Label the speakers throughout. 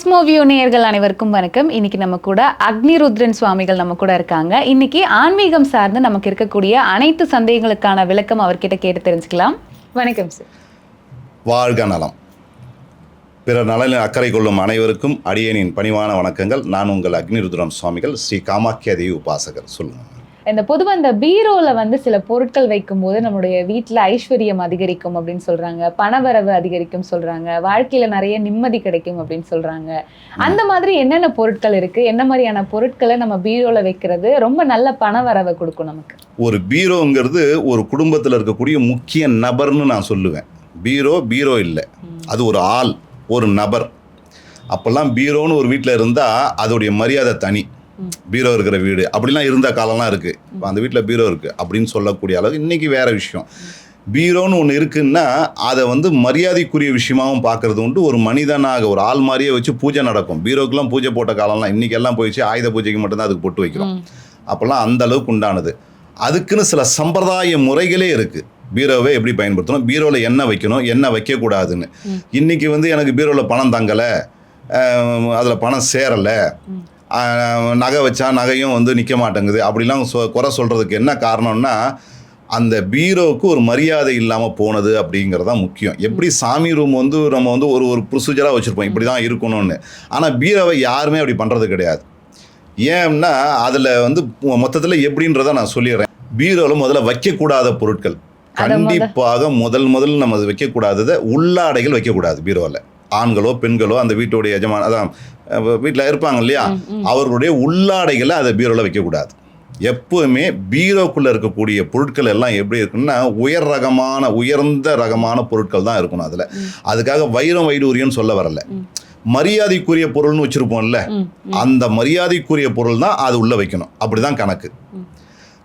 Speaker 1: Cosmoview நேயர்கள் அனைவருக்கும் வணக்கம். இன்னைக்கு நம்ம கூட அக்னிருத்ரன் சுவாமிகள் நம்ம கூட இருக்காங்க. இன்னைக்கு ஆன்மீகம் சார்ந்து நமக்கு இருக்கக்கூடிய அனைத்து சந்தேகங்களுக்கான விளக்கம் அவர்கிட்ட கேட்டு தெரிஞ்சுக்கலாம். வணக்கம் சார்
Speaker 2: வாழ்க நலம். பிற நலனில் அக்கறை கொள்ளும் அனைவருக்கும் அடியனின் பணிவான வணக்கங்கள். நான் உங்கள் அக்னிருத்ரம் சுவாமிகள் ஸ்ரீ காமாக்கிய தேவி உபாசகர். சொல்லுங்கள்
Speaker 1: இந்த பொதுவா இந்த பீரோல வந்து சில பொருட்கள் வைக்கும்போது நம்மளுடைய வீட்ல ஐஸ்வர்யம் அதிகரிக்கும் அப்படின்னு சொல்றாங்க. பணவரவு அதிகரிக்கும் சொல்றாங்க. வாழ்க்கையில நிறைய நிம்மதி கிடைக்கும் அப்படின்னு சொல்றாங்க. அந்த மாதிரி என்னென்ன பொருட்கள் இருக்கு? என்ன மாதிரியான பொருட்களை நம்ம பீரோல வைக்கிறது? ரொம்ப நல்ல பணவரவை கொடுக்கும் நமக்கு.
Speaker 2: ஒரு பீரோங்கிறது ஒரு குடும்பத்தில் இருக்கக்கூடிய முக்கிய நபர்னு நான் சொல்லுவேன். பீரோ பீரோ இல்லை. அது ஒரு ஆள் ஒரு நபர். அப்போல்லாம் பீரோன்னு ஒரு வீட்டில் இருந்தால் அதோடைய மரியாதை தனி. பீரோ இருக்கிற வீடு. அப்படிலாம் இருந்த காலம்லாம் இருக்குது இப்போ அந்த வீட்டில் பீரோ இருக்குது அப்படின்னு சொல்லக்கூடிய அளவு இன்றைக்கி வேறு விஷயம். பீரோன்னு ஒன்று இருக்குன்னா அதை வந்து மரியாதைக்குரிய விஷயமாவும் பார்க்கறது உண்டு. ஒரு மனிதனாக ஒரு ஆள் மாதிரியே வச்சு பூஜை நடக்கும். பீரோக்கெல்லாம் பூஜை போட்ட காலம்லாம் இன்றைக்கி எல்லாம் போயிடுச்சு. ஆயுத பூஜைக்கு மட்டும்தான் அதுக்கு பொட்டு வைக்கிறோம். அப்போல்லாம் அந்த அளவுக்கு உண்டானது. அதுக்குன்னு சில சம்பிரதாய முறைகளே இருக்குது பீரோவை எப்படி பயன்படுத்தணும்? பீரோவில் என்ன வைக்கணும். என்ன வைக்கக்கூடாதுன்னு. இன்றைக்கி வந்து எனக்கு பீரோவில் பணம் தங்கலை. அதில் பணம் சேரலை. நகை வச்சா நகையும் வந்து நிற்க மாட்டேங்குது. அப்படிலாம் சொ குறை சொல்கிறதுக்கு என்ன காரணம்னா அந்த பீரோவுக்கு ஒரு மரியாதை இல்லாமல் போனது அப்படிங்கிறது தான் முக்கியம். எப்படி சாமி ரூம் வந்து நம்ம வந்து ஒரு ஒரு ப்ரொசீஜராக வச்சுருப்போம். இப்படி தான் இருக்கணும்னு. ஆனால் பீரோவை யாருமே அப்படி பண்ணுறது கிடையாது. ஏன்னா அதில் வந்து மொத்தத்தில் எப்படின்றத நான் சொல்லிடுறேன். பீரோவில் முதல்ல வைக்கக்கூடாத பொருட்கள். கண்டிப்பாக முதல் முதல் நம்ம அது வைக்கக்கூடாததை உள்ளாடைகள் வைக்கக்கூடாது பீரோவில் ஆண்களோ பெண்களோ அந்த வீட்டுடைய எஜமான அதான் வீட்டில் இருப்பாங்க இல்லையா. அவர்களுடைய உள்ளாடைகளை அதை பீரோவில் வைக்கக்கூடாது எப்போவுமே பீரோக்குள்ளே இருக்கக்கூடிய பொருட்கள் எல்லாம் எப்படி இருக்குன்னா உயர் ரகமான உயர்ந்த ரகமான பொருட்கள் தான் இருக்கணும் அதில். அதுக்காக வைரம் வைடூரியம்னு சொல்ல வரல. மரியாதைக்குரிய பொருள்னு வச்சுருப்போம்ல. அந்த மரியாதைக்குரிய பொருள் தான் அது உள்ளே வைக்கணும் அப்படி தான் கணக்கு.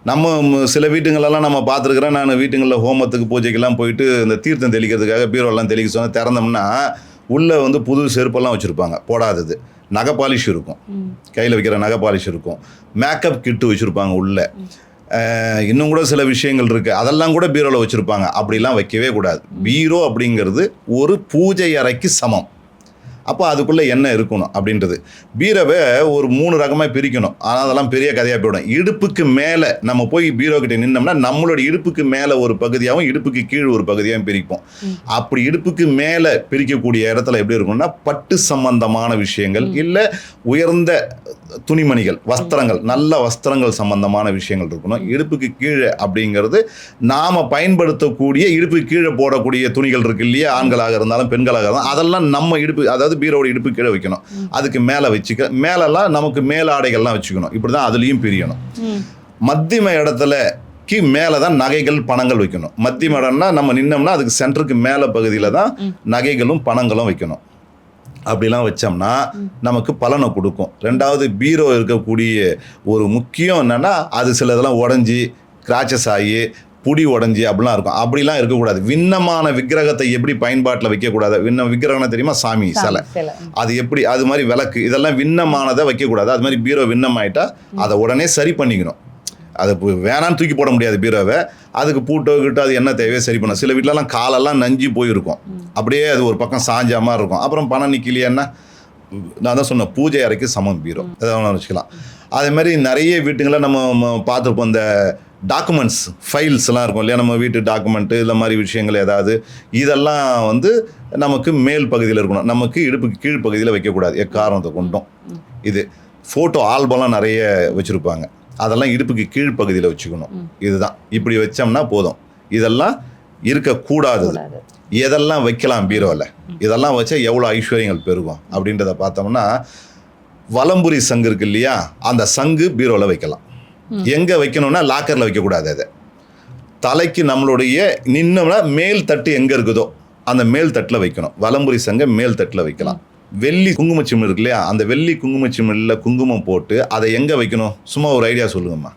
Speaker 2: நம்ம சில வீட்டுங்களெல்லாம் நம்ம பார்த்துருக்குறோம் நான் வீட்டுங்களில் ஹோமத்துக்கு பூஜைக்கெல்லாம் போயிட்டு இந்த தீர்த்தம் தெளிக்கிறதுக்காக பீரோலாம் தெளிக்க சொன்ன திறந்தோம்னா உள்ளே வந்து புது செருப்பெல்லாம் வச்சுருப்பாங்க. போடாதது. நகை பாலிஷ் இருக்கும். கையில் வைக்கிற நகை பாலிஷ் இருக்கும். மேக்கப் கிட்டு வச்சுருப்பாங்க உள்ளே. இன்னும் கூட சில விஷயங்கள் இருக்குது அதெல்லாம் கூட பீரோவில் வச்சுருப்பாங்க. அப்படிலாம் வைக்கவே கூடாது. பீரோ அப்படிங்கிறது ஒரு பூஜை அறைக்கு சமம். அப்போ அதுக்குள்ளே என்ன இருக்கணும் அப்படின்றது. பீரோவை ஒரு மூணு ரகமாக பிரிக்கணும். ஆனால் அதெல்லாம் பெரிய கதையாக போயிடும். இடுப்புக்கு மேலே நம்ம போய் பீரோ கிட்ட நின்னோம்னா நம்மளோட இடுப்புக்கு மேலே ஒரு பகுதியாகவும் இடுப்புக்கு கீழ் ஒரு பகுதியாகவும் பிரிப்போம். அப்படி இடுப்புக்கு மேலே பிரிக்கக்கூடிய இடத்துல எப்படி இருக்கும்னா பட்டு சம்பந்தமான விஷயங்கள் இல்லை உயர்ந்த துணிமணிகள் வஸ்திரங்கள் நல்ல வஸ்திரங்கள் சம்பந்தமான விஷயங்கள் இருக்கணும். இடுப்புக்கு கீழே அப்படிங்கிறது நாம் பயன்படுத்தக்கூடிய இடுப்புக்கு கீழே போடக்கூடிய துணிகள் இருக்கு இல்லையா? ஆண்களாக இருந்தாலும் பெண்களாக இருந்தாலும் அதெல்லாம் நம்ம இடுப்பு அதாவது பீரோட இடுப்பு கீழே வைக்கணும். அதுக்கு மேலே வச்சுக்க மேலெல்லாம் நமக்கு மேலாடைகள்லாம் வச்சுக்கணும். இப்படி தான் அதுலேயும் பிரியணும். மத்தியம இடத்துல கி மேலே தான் நகைகள் பணங்கள் வைக்கணும். மத்தியம இடம்னா நம்ம நின்னோம்னா அதுக்கு சென்டருக்கு மேலே பகுதியில் தான். நகைகளும் பணங்களும் வைக்கணும். அப்படிலாம் வச்சோம்னா. நமக்கு பலனை கொடுக்கும். ரெண்டாவது பீரோ இருக்கக்கூடிய ஒரு முக்கியம் என்னன்னா அது சில இதெல்லாம் உடஞ்சி கிராச்சஸ் ஆகி புடி உடஞ்சி அப்படிலாம் இருக்கும். அப்படிலாம் இருக்கக்கூடாது. விண்ணமான விக்கிரகத்தை எப்படி பயன்பாட்டில் வைக்கக்கூடாது? விண்ண விக்கிரகம்னா தெரியுமா? சாமி சிலை. அது எப்படி அது மாதிரி விளக்கு இதெல்லாம் விண்ணமானதை வைக்கக்கூடாது. அது மாதிரி பீரோ விண்ணமாயிட்டா அதை உடனே சரி பண்ணிக்கணும். அதை வேணான்னு தூக்கி போட முடியாது பீரோவை. அதுக்கு பூட்டோ கிட்டோ அது என்ன தேவையோ சரி பண்ணணும் சில வீட்டிலலாம் காலெல்லாம் நஞ்சு போயிருக்கும். அப்படியே அது ஒரு பக்கம் சாஞ்ச மாதிரி இருக்கும். அப்புறம் பணம் நிற்கலையேன்னா நான் தான் சொன்னேன் பூஜை அறைக்கு சமம் பீரோ. அதை வச்சுக்கலாம். அதே மாதிரி நிறைய வீட்டுங்களில் நம்ம பார்த்திருப்போம். இந்த டாக்குமெண்ட்ஸ் ஃபைல்ஸ்லாம் இருக்கும் இல்லையா? நம்ம வீட்டு டாக்குமெண்ட்டு இந்த மாதிரி விஷயங்கள் ஏதாவது. இதெல்லாம் வந்து நமக்கு மேல் பகுதியில் இருக்கணும். நமக்கு இடுப்புக்கு கீழ் பகுதியில் வைக்கக்கூடாது. எக்காரணத்தை கொண்டும். இது ஃபோட்டோ ஆல்பம்லாம் நிறைய வச்சுருப்பாங்க. அதெல்லாம் இடுப்புக்கு கீழ் பகுதியில் வச்சுக்கணும். இதுதான். இப்படி வச்சோம்னா போதும். இதெல்லாம் இருக்கக்கூடாதது
Speaker 1: கூடாது.
Speaker 2: எதெல்லாம் வைக்கலாம் பீரோவில் இதெல்லாம் வச்சா எவ்வளோ ஐஸ்வர்யங்கள் பெருகும் அப்படின்றத பார்த்தோம்னா வலம்புரி சங்கு இருக்கு இல்லையா? அந்த சங்கு பீரோவில் வைக்கலாம். எங்கே வைக்கணும்னா லாக்கரில் வைக்கக்கூடாது அதை. தலைக்கு நம்மளுடைய நின்னோம்னா மேல் தட்டு எங்கே இருக்குதோ அந்த மேல் தட்டில் வைக்கணும். வலம்புரி சங்கை மேல் தட்டில் வைக்கலாம். வெள்ளி குங்குமச்சிமிழ் இருக்கு இல்லையா? அந்த வெள்ளி குங்குமச்சிமிழில் குங்குமம் போட்டு அதை எங்கே வைக்கணும்? சும்மா ஒரு ஐடியா சொல்லுங்கம்மா.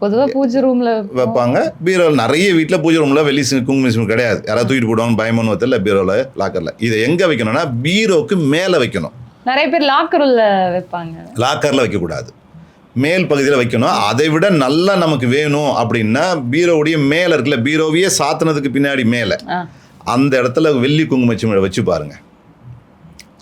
Speaker 1: பொதுவா பூஜை ரூம்ல
Speaker 2: வைப்பாங்க. பீரோவில் நிறைய வீட்டில் பூஜை ரூமில் வெள்ளி சி- குங்குமம் சிம் கிடையாது. யாராவது தூக்கிட்டு போடுவாங்க பயமன்னு தெரியல பீரோவில் லாக்கரில் இதை எங்கே வைக்கணும்னா பீரோக்கு மேலே வைக்கணும்.
Speaker 1: நிறைய பேர் லாக்கர் உள்ள வைப்பாங்க.
Speaker 2: லாக்கரில் வைக்கக்கூடாது. மேல் பகுதியில் வைக்கணும். அதை விட நல்லா நமக்கு வேணும் அப்படின்னா பீரோவுடைய மேலே இருக்குல்ல பீரோவையே சாத்தினதுக்கு பின்னாடி மேலே. அந்த இடத்துல வெள்ளி குங்குமச்சிமிழை வச்சு பாருங்க.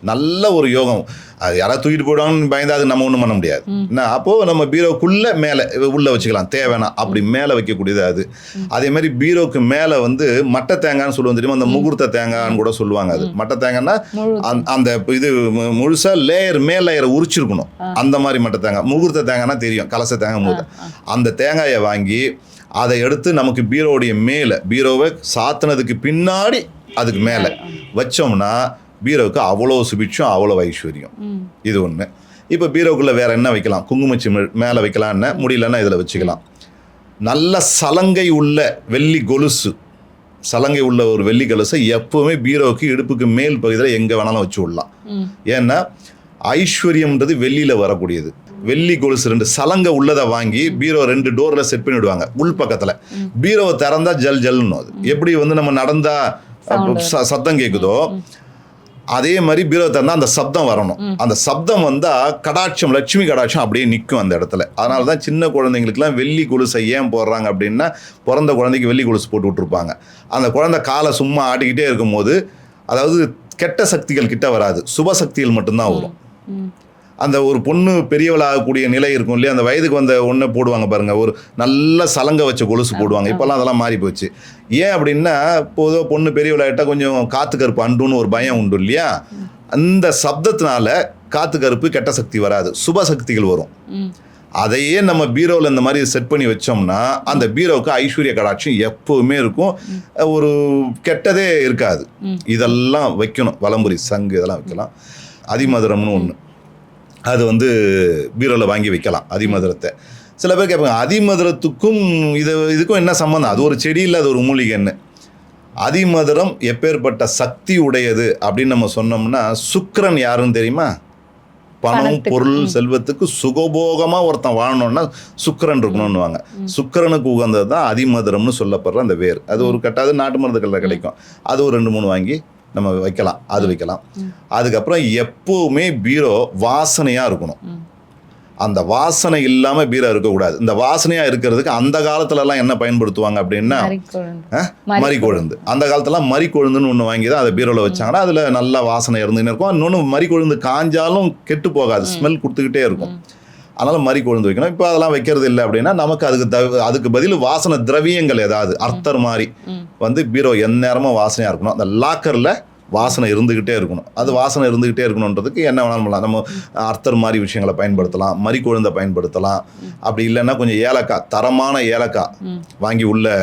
Speaker 2: நல்ல ஒரு யோகம். அது யாராவது தூக்கிட்டு போயிடுவாங்கன்னு பயந்தா அது நம்ம ஒன்றும் பண்ண முடியாது. என்ன அப்போது நம்ம பீரோக்குள்ள மேலே உள்ள வச்சுக்கலாம். தேவைன்னா அப்படி மேலே வைக்கக்கூடியது அது. அதே மாதிரி பீரோக்கு மேலே வந்து மட்டை தேங்காய்னு சொல்லுவோம் தெரியுமா? அந்த முகூர்த்த தேங்காய்னு கூட சொல்லுவாங்க அது. மட்டை தேங்காய்னா அந்த- இது மு- முழுசா லேயர் மேல் லேயரை உரிச்சிருக்கணும். அந்த மாதிரி மட்டை தேங்காய். முகூர்த்த தேங்காய்னா தெரியும். கலச தேங்காய் மூத்த அந்த தேங்காயை வாங்கி அதை எடுத்து நமக்கு பீரோவுடைய மேலே பீரோவை சாத்தினதுக்கு பின்னாடி அதுக்கு மேலே வச்சோம்னா பீரோவுக்கு அவ்வளோ சுபிட்சம் அவ்வளோ ஐஸ்வர்யம். இது ஒன்று இப்போ பீரோக்குள்ளே வேற என்ன வைக்கலாம்? குங்குமச்சி மேலே வைக்கலாம்னு முடியலன்னா இதில் வச்சுக்கலாம். நல்ல சலங்கை உள்ள வெள்ளி கொலுசு. சலங்கை உள்ள ஒரு வெள்ளி கொலுசை எப்பவுமே பீரோவுக்கு இடுப்புக்கு மேல் பகுதியில் எங்கே வேணாலும் வச்சு விடலாம். ஏன்னா ஐஸ்வர்யம்ன்றது வெளியில் வரக்கூடியது. வெள்ளி கொலுசு ரெண்டு சலங்க உள்ளதை வாங்கி பீரோ ரெண்டு டோரில் செட் பண்ணி விடுவாங்க உள் பக்கத்தில். பீரோவை திறந்தா ஜல் ஜல்னு அது. எப்படி வந்து நம்ம நடந்தா சத்தம் கேட்குதோ அதே மாதிரி பீரோ திறந்தா அந்த சப்தம் வரணும். அந்த சப்தம் வந்தா கடாட்சம் லட்சுமி கடாட்சம் அப்படியே நிற்கும் அந்த இடத்துல. அதனால தான் சின்ன குழந்தைங்களுக்குலாம் வெள்ளி கொலுசை ஏன் போடுறாங்க அப்படின்னா பிறந்த குழந்தைக்கு வெள்ளி கொலுசு போட்டு விட்ருப்பாங்க அந்த குழந்தை காலை சும்மா ஆடிக்கிட்டே இருக்கும்போது அதாவது கெட்ட சக்திகள் கிட்ட வராது. சுப சக்திகள் மட்டும்தான் வரும். அந்த ஒரு பொண்ணு பெரியவளாகக்கூடிய நிலை இருக்கும் இல்லையா? அந்த வயதுக்கு வந்த ஒன்றை போடுவாங்க பாருங்க. ஒரு நல்ல சலங்க வச்ச கொலுசு போடுவாங்க. இப்போல்லாம் அதெல்லாம் மாறி போச்சு. ஏன் அப்படின்னா பொதுவாக பொண்ணு பெரியவளாகிட்டா கொஞ்சம் காத்து கருப்பு அண்டுன்னு ஒரு பயம் உண்டு இல்லையா? அந்த சப்தத்தினால காத்து கருப்பு கெட்ட சக்தி வராது. சுப சக்திகள் வரும். அதையே நம்ம பீரோவில் இந்த மாதிரி செட் பண்ணி வச்சோம்னா அந்த பீரோவுக்கு ஐஸ்வர்ய கடாட்சம் எப்பவுமே இருக்கும். ஒரு கெட்டதே இருக்காது. இதெல்லாம் வைக்கணும். வலம்புரி சங்கு இதெல்லாம் வைக்கலாம். அதிமதுரம்னு ஒன்று அது வந்து பீரோவில் வாங்கி வைக்கலாம் அதிமதுரத்தை. சில பேர் கேட்பாங்க அதிமதுரத்துக்கும் இது இதுக்கும் என்ன சம்மந்தம் அது ஒரு செடி இல்லை அது ஒரு மூலிகைன்னு. அதிமதுரம் எப்பேற்பட்ட சக்தி உடையது? அப்படின்னு நம்ம சொன்னோம்னா சுக்கிரன் யாருன்னு தெரியுமா? பணம் பொருள். செல்வத்துக்கு சுகபோகமா ஒருத்தன் வாழணும்னா சுக்கிரன் இருக்கணும்னுவாங்க. சுக்கிரனுக்கு உகந்தது தான் அதிமதுரம்னு சொல்லப்படுற அந்த வேர். அது ஒரு கட்டாது நாட்டு மருந்துகளில் கிடைக்கும். அது ஒரு ரெண்டு மூணு வாங்கி நம்ம வைக்கலாம் அது வைக்கலாம். அதுக்கப்புறம் எப்பவுமே பீரோ வாசனையா இருக்கணும். அந்த வாசனை இல்லாம பீரோ இருக்கக்கூடாது. இந்த வாசனையா இருக்கிறதுக்கு அந்த காலத்துல எல்லாம் என்ன பயன்படுத்துவாங்க அப்படின்னா
Speaker 1: மறிக்கொழுந்து.
Speaker 2: அந்த காலத்துலாம் மறி கொழுந்துன்னு ஒன்று வாங்கி தான் அதை பீரோவில் வச்சாங்கன்னா அதில் நல்ல வாசனை இருந்துன்னு இருக்கும். இன்னொன்று மறி கொழுந்து காஞ்சாலும் கெட்டு போகாது. ஸ்மெல் கொடுத்துக்கிட்டே இருக்கும். அதனால் மறி கொழுந்து வைக்கணும். இப்போ அதெல்லாம் வைக்கிறது இல்லை அப்படின்னா நமக்கு அதுக்கு தவ அதுக்கு பதில் வாசனை திரவியங்கள் ஏதாவது அர்த்தர் மாதிரி. வந்து பீரோ எந்நேரமும் வாசனையாக இருக்கணும். அந்த லாக்கரில் வாசனை இருந்துக்கிட்டே இருக்கணும். அது வாசனை இருந்துக்கிட்டே இருக்கணுன்றதுக்கு என்ன வேணாலும் பண்ணலாம். நம்ம அர்த்தர் மாதிரி விஷயங்களை பயன்படுத்தலாம். மறி கொழுந்தை பயன்படுத்தலாம். அப்படி இல்லைன்னா கொஞ்சம் ஏலக்காய் தரமான ஏலக்காய். வாங்கி உள்ள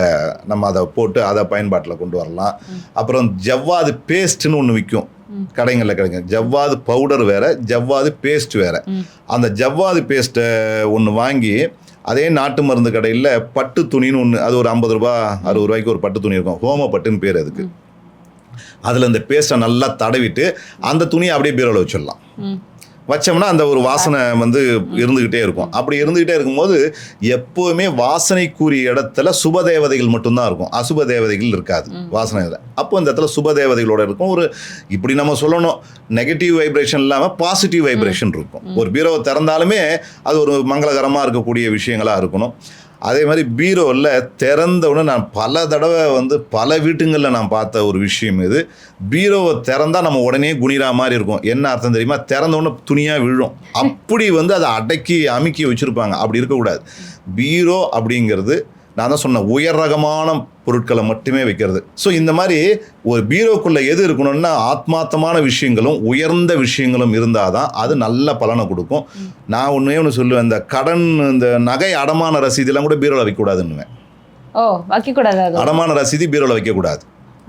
Speaker 2: நம்ம அதை போட்டு அதை பயன்பாட்டில் கொண்டு வரலாம். அப்புறம் ஜவ்வாது பேஸ்ட்னு ஒன்று விற்கும் கடைங்களில் கிடைக்கும். ஜவ்வாது பவுடர் வேற ஜவ்வாது பேஸ்ட் வேற. அந்த ஜவ்வாது பேஸ்ட்டை ஒன்று வாங்கி அதே நாட்டு மருந்து கடையில் பட்டு துணின்னு ஒன்று அது ஒரு ஐம்பது ரூபா அறுபது ரூபாய்க்கு ஒரு பட்டு துணி இருக்கும். ஹோம பட்டுன்னு பேர் அதுக்கு. அதில் இந்த பேஸ்ட்டை நல்லா தடவிட்டு அந்த துணியை அப்படியே பீரோவில் வச்சிடலாம். வச்சோம்னா அந்த ஒரு வாசனை வந்து இருந்துக்கிட்டே இருக்கும். அப்படி இருந்துக்கிட்டே இருக்கும்போது எப்போவுமே வாசனைக்குரிய இடத்துல சுப தேவதைகள் மட்டும்தான் இருக்கும். அசுப தேவதைகள் இருக்காது. வாசனை இதில் அப்போ இந்த இடத்துல சுப தேவதைகளோட இருக்கும். ஒரு இப்படி நம்ம சொல்லணும். நெகட்டிவ் வைப்ரேஷன் இல்லாமல் பாசிட்டிவ் வைப்ரேஷன் இருக்கும். ஒரு பீரோவை திறந்தாலுமே அது ஒரு மங்களகரமாக இருக்கக்கூடிய விஷயங்களாக இருக்கணும். அதே மாதிரி பீரோவில் திறந்தவுடனே நான் பல தடவை வந்து பல வீட்டுங்களில் நான் பார்த்த ஒரு விஷயம் இது. பீரோவை திறந்தால் நம்ம உடனே குனிரா மாதிரி இருக்கும். என்ன அர்த்தம் தெரியுமா? திறந்தவுடனே துணியாக விழும். அப்படி வந்து அதை அடக்கி அமுக்கி வச்சுருப்பாங்க. அப்படி இருக்கக்கூடாது. பீரோ அப்படிங்கிறது நான் தான் சொன்னேன் உயர் ரகமான பொருட்களை மட்டுமே வைக்கிறது. ஸோ இந்த மாதிரி ஒரு பீரோக்குள்ளே எது இருக்கணும்னா ஆத்மார்த்தமான விஷயங்களும் உயர்ந்த விஷயங்களும் இருந்தால் தான் அது நல்ல பலனை கொடுக்கும். நான் ஒன்றே ஒன்று சொல்லுவேன் இந்த கடன் இந்த நகை அடமான ரசீதெல்லாம் கூட பீரோவில் வைக்கக்கூடாதுன்னுவேன்.
Speaker 1: ஓ வைக்கக்கூடாது
Speaker 2: அடமான ரசீது பீரோவில் வைக்கக்கூடாது.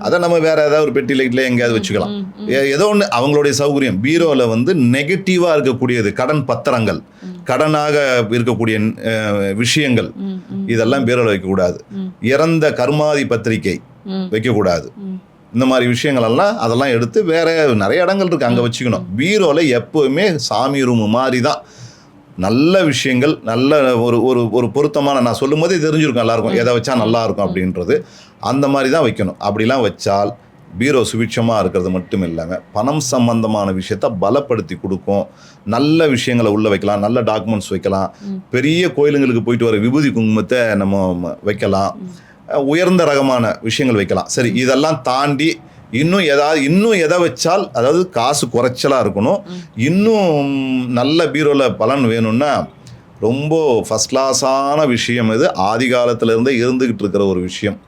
Speaker 2: அதை நம்ம வேற ஏதாவது ஒரு பெட்டி லைட்டில் எங்கேயாவது வச்சுக்கலாம். ஏதோ ஒன்று அவங்களுடைய சௌகரியம். பீரோவில் வந்து நெகட்டிவாக இருக்கக்கூடியது கடன் பத்திரங்கள். கடனாக இருக்கக்கூடிய விஷயங்கள். இதெல்லாம் பீரோவில் வைக்கக்கூடாது. இறந்த கர்மாதி பத்திரிகை. வைக்கக்கூடாது. இந்த மாதிரி விஷயங்கள் எல்லாம் அதெல்லாம் எடுத்து வேற நிறைய இடங்கள் இருக்கு அங்கே வச்சுக்கணும். பீரோவில் எப்பவுமே சாமி ரூம் மாதிரி தான். நல்ல விஷயங்கள் நல்ல ஒரு ஒரு ஒரு பொருத்தமான நான் சொல்லும் போதே தெரிஞ்சிருக்கும் எல்லாருக்கும் எதை வச்சா நல்லா இருக்கும் அப்படின்றது. அந்த மாதிரி தான் வைக்கணும். அப்படிலாம் வச்சால் பீரோ சுபிட்சமாக இருக்கிறது மட்டும் இல்லாமல் பணம் சம்பந்தமான விஷயத்த பலப்படுத்தி கொடுக்கும். நல்ல விஷயங்களை உள்ளே வைக்கலாம். நல்ல டாக்குமெண்ட்ஸ் வைக்கலாம். பெரிய கோயிலுங்களுக்கு போயிட்டு வர விபூதி குங்குமத்தை நம்ம வைக்கலாம். உயர்ந்த ரகமான விஷயங்கள் வைக்கலாம். சரி இதெல்லாம் தாண்டி இன்னும் ஏதாவது இன்னும் எதை வச்சால் அதாவது காசு குறைச்சலாக இருக்கணும். இன்னும் நல்ல பீரோவில் பலன் வேணும்னா ரொம்ப ஃபஸ்ட் கிளாஸான விஷயம் இது. ஆதி காலத்துல இருந்தே இருந்துக்கிட்டு இருக்கிற ஒரு விஷயம்.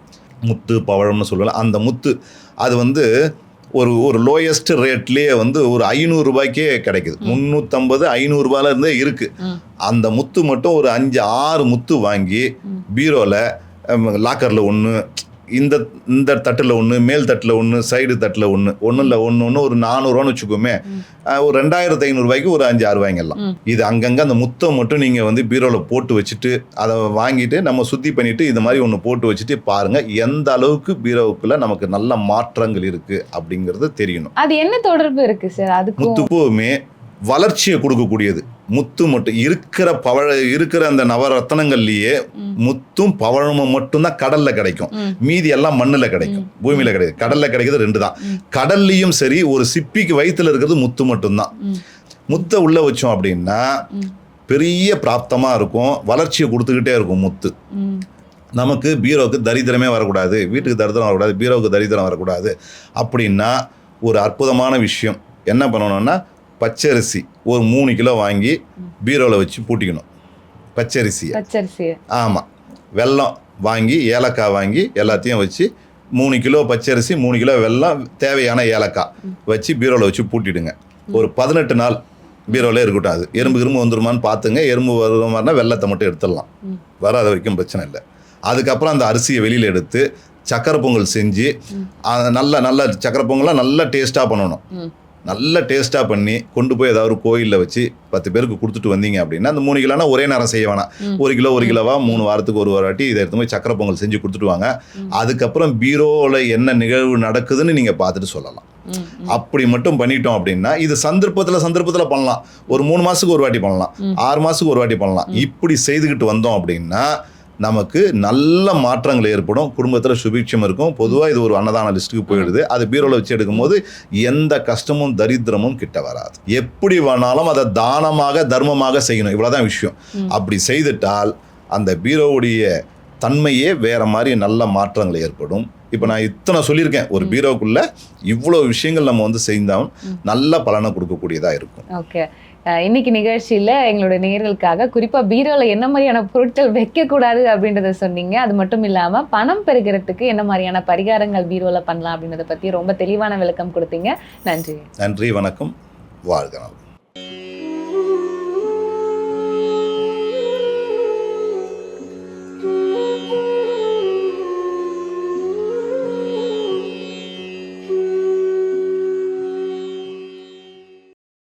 Speaker 2: முத்து பவழம்னு சொல்லலாம் அந்த முத்து அது வந்து ஒரு ஒரு லோயஸ்ட் ரேட்லேயே வந்து ஒரு ஐநூறு ரூபாய்க்கே கிடைக்குது. முந்நூற்றம்பது ஐநூறுரூபால இருந்தே இருக்குது. அந்த முத்து மட்டும் ஒரு அஞ்சு ஆறு முத்து வாங்கி. பீரோவில் லாக்கரில் ஒன்று இந்த இந்த தட்டில் ஒன்று மேல் தட்டில் ஒன்று சைடு தட்டில் ஒன்று ஒன்றும் இல்லை ஒன்று ஒன்று ஒரு நானூறுவான்னு வச்சுக்கோமே. ஒரு ரெண்டாயிரத்து ஐநூறுரூவாய்க்கு ஒரு அஞ்சு ஆறு வாங்கிடலாம். இது அங்கங்கே அந்த முத்தை மட்டும் நீங்கள் வந்து பீரோவில் போட்டு வச்சுட்டு அதை வாங்கிட்டு நம்ம சுத்தி பண்ணிட்டு இது மாதிரி ஒன்று போட்டு வச்சுட்டு பாருங்கள் எந்த அளவுக்கு பீரோவுக்குள்ள நமக்கு நல்ல மாற்றங்கள் இருக்குது அப்படிங்கிறது தெரியணும்.
Speaker 1: அது என்ன தொடர்பு இருக்கு சார்? அதுக்கும்
Speaker 2: முத்துப்பூவுமே வளர்ச்சியை கொடுக்கக்கூடியது. முத்து மட்டும் இருக்கிற பவழ இருக்கிற அந்த நவரத்னங்கள்லயே. முத்தும் பவழமும் மட்டும்தான் கடல்ல கிடைக்கும். மீதி எல்லாம் மண்ணுல கிடைக்கும். பூமியில கிடைக்கும். கடல்ல கிடைக்கிறது ரெண்டு தான் கடல்லையும் சரி ஒரு சிப்பிக்கு வயித்துல இருக்கிறது முத்து மட்டும்தான். முத்தை உள்ள வச்சோம் அப்படின்னா. பெரிய பிராப்தமா இருக்கும். வளர்ச்சியை கொடுத்துக்கிட்டே இருக்கும் முத்து. நமக்கு பீரோவுக்கு தரித்திரமே வரக்கூடாது. வீட்டுக்கு தரித்திரம் வரக்கூடாது. பீரோவுக்கு தரித்திரம் வரக்கூடாது. அப்படின்னா ஒரு அற்புதமான விஷயம். என்ன பண்ணணும்னா பச்சரிசி. ஒரு மூணு கிலோ வாங்கி பீரோவில் வச்சு பூட்டிக்கணும். பச்சரிசியை.
Speaker 1: பச்சரிசி
Speaker 2: ஆமாம் வெல்லம் வாங்கி ஏலக்காய் வாங்கி எல்லாத்தையும் வச்சு மூணு கிலோ பச்சரிசி மூணு கிலோ வெல்லம் தேவையான ஏலக்காய் வச்சு பீரோவில் வச்சு பூட்டிடுங்க. ஒரு பதினெட்டு நாள் பீரோவில் இருக்கட்டும் அது. எறும்பு எறும்பு வந்துருமான்னு பார்த்துங்க. எறும்பு வர மாதிரினா வெள்ளத்தை மட்டும் எடுத்துடலாம். வராத வரைக்கும் பிரச்சனை இல்லை. அதுக்கப்புறம் அந்த அரிசியை வெளியில் எடுத்து சக்கரை பொங்கல் செஞ்சு அதை நல்ல நல்ல சக்கரை பொங்கலாம் நல்லா டேஸ்ட்டாக பண்ணணும். நல்ல டேஸ்ட்டாக பண்ணி கொண்டு போய் ஏதாவது ஒரு கோயிலில் வச்சு பத்து பேருக்கு கொடுத்துட்டு வந்தீங்க அப்படின்னா அந்த மூணு கிலோனா ஒரே நேரம் செய்ய வேணாம். ஒரு கிலோ ஒரு கிலோவா மூணு வாரத்துக்கு ஒரு வாட்டி இதை எடுத்து போய் சக்கரை பொங்கல் செஞ்சு கொடுத்துட்டு வாங்க. அதுக்கப்புறம் பீரோவில் என்ன நிகழ்வு நடக்குதுன்னு நீங்கள் பார்த்துட்டு சொல்லலாம். அப்படி மட்டும் பண்ணிட்டோம் அப்படின்னா இது சந்தர்ப்பத்தில் சந்தர்ப்பத்தில் பண்ணலாம் ஒரு மூணு மாதத்துக்கு ஒரு வாட்டி பண்ணலாம். ஆறு மாதத்துக்கு ஒரு வாட்டி பண்ணலாம் இப்படி செய்துக்கிட்டு வந்தோம் அப்படின்னா நமக்கு நல்ல மாற்றங்கள் ஏற்படும். குடும்பத்தில் சுபிட்சம் இருக்கும். பொதுவாக இது ஒரு அன்னதான லிஸ்ட்டுக்கு போயிடுது. அது பீரோவில் வச்சு எடுக்கும்போது எந்த கஷ்டமும் தரித்திரமும் கிட்ட வராது. எப்படி வேணாலும் அதை தானமாக தர்மமாக செய்யணும். இவ்வளோதான் விஷயம். அப்படி செய்துட்டால் அந்த பீரோவுடைய தன்மையே வேற மாதிரி நல்ல மாற்றங்கள் ஏற்படும். இப்போ நான் இத்தனை சொல்லியிருக்கேன். ஒரு பீரோக்குள்ள இவ்வளோ விஷயங்கள் நம்ம வந்து செய்தால் நல்ல பலனை கொடுக்கக்கூடியதாக இருக்கும்.
Speaker 1: ஓகே. இன்னைக்கு நிகழ்ச்சியில எங்களோட நேர்களுக்காக குறிப்பா பீரோல என்ன மாதிரியான பொருட்கள் வைக்க கூடாது அப்படின்றத சொன்னீங்க. அது மட்டும் இல்லாம பணம் பெறுகிறதுக்கு என்ன மாதிரியான பரிகாரங்கள் பீரோல பண்ணலாம் அப்படின்றத பத்தி ரொம்ப தெளிவான விளக்கம் கொடுத்தீங்க. நன்றி.
Speaker 2: நன்றி வணக்கம். வாழ்க